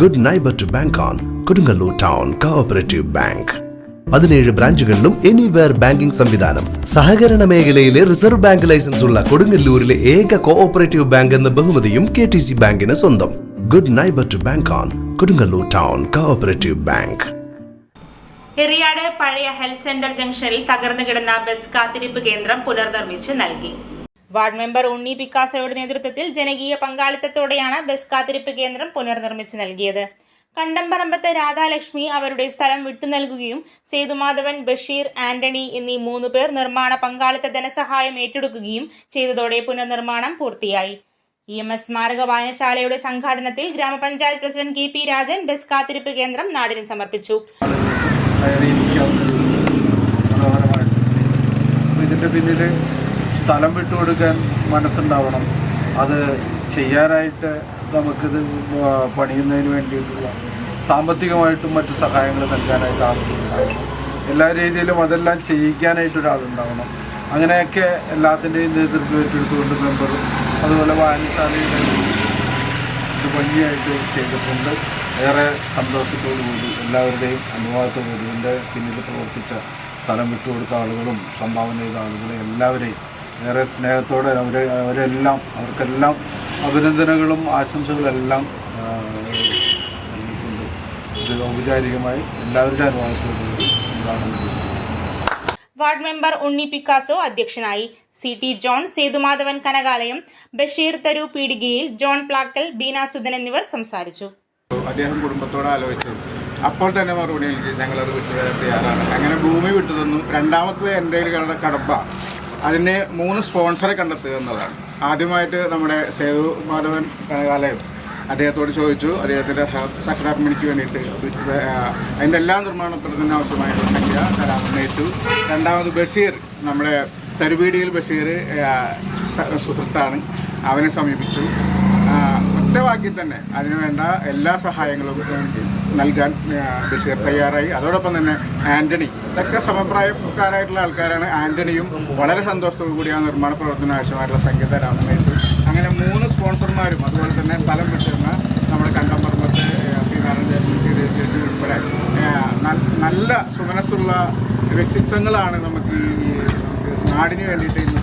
Good neighbour to bank on Kodungallur town cooperative bank പതിനേഴ് ബ്രാഞ്ചുകളിലും anywhere banking സംവിധാനം. സഹകരണ മേഖലയിലെ റിസർവ് ബാങ്ക് ലൈസൻസ് ഉള്ള കൊടുങ്ങല്ലൂരിലെ ഏക കോഓപ്പറേറ്റീവ് ബാങ്ക് എന്ന ബഹുമതിയും കെ ടി സി ബാങ്കിന് സ്വന്തം. Good neighbour to bank on Kodungallur town cooperative bank Eriyad പഴയ ഹെൽത്ത് സെന്റർ ജംഗ്ഷനിൽ തകർന്നു കിടന്ന ബസ് കാത്തിരിപ്പ് കേന്ദ്രം പുനർനിർമ്മിച്ച് നൽകി. വാർഡ് മെമ്പർ ഉണ്ണി പിക്കാസോയുടെ നേതൃത്വത്തിൽ ജനകീയ പങ്കാളിത്തത്തോടെയാണ് ബസ് കാത്തിരിപ്പ് കേന്ദ്രം പുനർനിർമ്മിച്ചു നൽകിയത്. കണ്ടംപറമ്പത്ത് രാധാലക്ഷ്മി അവരുടെ സ്ഥലം വിട്ടു നൽകുകയും സേതുമാധവൻ ബഷീർ ആന്റണി എന്നീ മൂന്ന് പേർ നിർമ്മാണ പങ്കാളിത്ത ധനസഹായം ഏറ്റെടുക്കുകയും ചെയ്തതോടെ പുനർനിർമ്മാണം പൂർത്തിയായി. ഇ എം എസ് സ്മാരക വായനശാലയുടെ സംഘാടനത്തിൽ ഗ്രാമപഞ്ചായത്ത് president K P Rajan bus കാത്തിരിപ്പ് കേന്ദ്രം നാടിന് സമർപ്പിച്ചു. ഇതിന്റെ സ്ഥലം വിട്ടുകൊടുക്കാൻ മനസ്സുണ്ടാവണം. അത് ചെയ്യാനായിട്ട് നമുക്കിത് പണിയുന്നതിന് വേണ്ടിയിട്ടുള്ള സാമ്പത്തികമായിട്ടും മറ്റു സഹായങ്ങൾ നൽകാനായിട്ട് ആളുകളുണ്ടാവണം. എല്ലാ രീതിയിലും അതെല്ലാം ചെയ്യിക്കാനായിട്ട് ഒരാളുണ്ടാവണം. അങ്ങനെയൊക്കെ എല്ലാത്തിന്റെയും നേതൃത്വം ഏറ്റെടുത്തുകൊണ്ട് മെമ്പറും അതുപോലെ വായനശാലയുടെ ഭംഗിയായിട്ട് ചെയ്തിട്ടുണ്ട്. ഏറെ സന്തോഷത്തോടു കൂടി എല്ലാവരുടെയും അനുവാദത്തോടുകൂടി ഇതിന്റെ പിന്നിൽ പ്രവർത്തിച്ച സ്ഥലം വിട്ടുകൊടുത്ത ആളുകളും സംഭാവന ചെയ്ത ആളുകളും എല്ലാവരെയും ഏറെ സ്നേഹത്തോടെ അവരെ അവരെല്ലാം അവർക്കെല്ലാം അഭിനന്ദനങ്ങളും ആശംസകളും എല്ലാം ആ, നൽകിക്കൊണ്ട് ഇത് ഔപചാരികമായി എല്ലാവരുടെ അനുവാദത്തോടു കൂടി. ചെയ്യുന്നു വാർഡ് മെമ്പർ ഉണ്ണി പിക്കാസോ അധ്യക്ഷനായി. C T John Sethumadhavan Kanakalayam Basheer തരു പീടികയിൽ ജോൺ പ്ലാക്കൽ ബീന സുധൻ എന്നിവർ സംസാരിച്ചു. അദ്ദേഹം കുടുംബത്തോട് ആലോചിച്ചു. അപ്പോൾ തന്നെ മറുപടി നൽകി ഞങ്ങളത് വിട്ടുതരാൻ തയ്യാറാണ്. അങ്ങനെ ഭൂമി വിട്ടു തന്നു. രണ്ടാമത്തത് എന്റെ കടമ്പ കടപ്പ അതിന് മൂന്ന് സ്പോൺസറെ കണ്ടെത്തുക എന്നതാണ് ആദ്യമായിട്ട് നമ്മുടെ സേതു മാധവൻ കനകാലയം അദ്ദേഹത്തോട് ചോദിച്ചു. അദ്ദേഹത്തിന്റെ സഹധർമ്മിണിക്ക് വേണ്ടിയിട്ട് അതിന്റെ എല്ലാ നിർമ്മാണ പ്രവർത്തനം ആവശ്യമായിട്ടുള്ള സംഖ്യ കലാമേറ്റു രണ്ടാമത് ബഷീർ നമ്മുടെ തരുവീടിയിൽ ബഷീർ സുഹൃത്താണ്. അവനെ സമീപിച്ചു. ആ, ഒറ്റ വാക്കിൽ തന്നെ അതിനുവേണ്ട എല്ലാ സഹായങ്ങളും നൽകാൻ ബഷീർ തയ്യാറായി. അതോടൊപ്പം തന്നെ ആന്റണി. ഇതൊക്കെ സമപ്രായക്കാരായിട്ടുള്ള ആൾക്കാരാണ്. ആന്റണിയും വളരെ സന്തോഷത്തോടു കൂടി ആ നിർമ്മാണ പ്രവർത്തനം ആവശ്യമായിട്ടുള്ള സംഗീത രാമനേഷ് അങ്ങനെ മൂന്ന് സ്പോൺസർമാരും അതുപോലെ തന്നെ സ്ഥലം വിട്ടിരുന്ന നമ്മുടെ കണ്ടംപറമ്പത്തെ ശ്രീനാരായണ ചേച്ചി ശ്രീദേവി ഉൾപ്പെടെ നല്ല സുമനസ്സുള്ള വ്യക്തിത്വങ്ങളാണ് നമുക്ക് ഈ നാടിന് വേണ്ടിയിട്ട് ഇന്ന്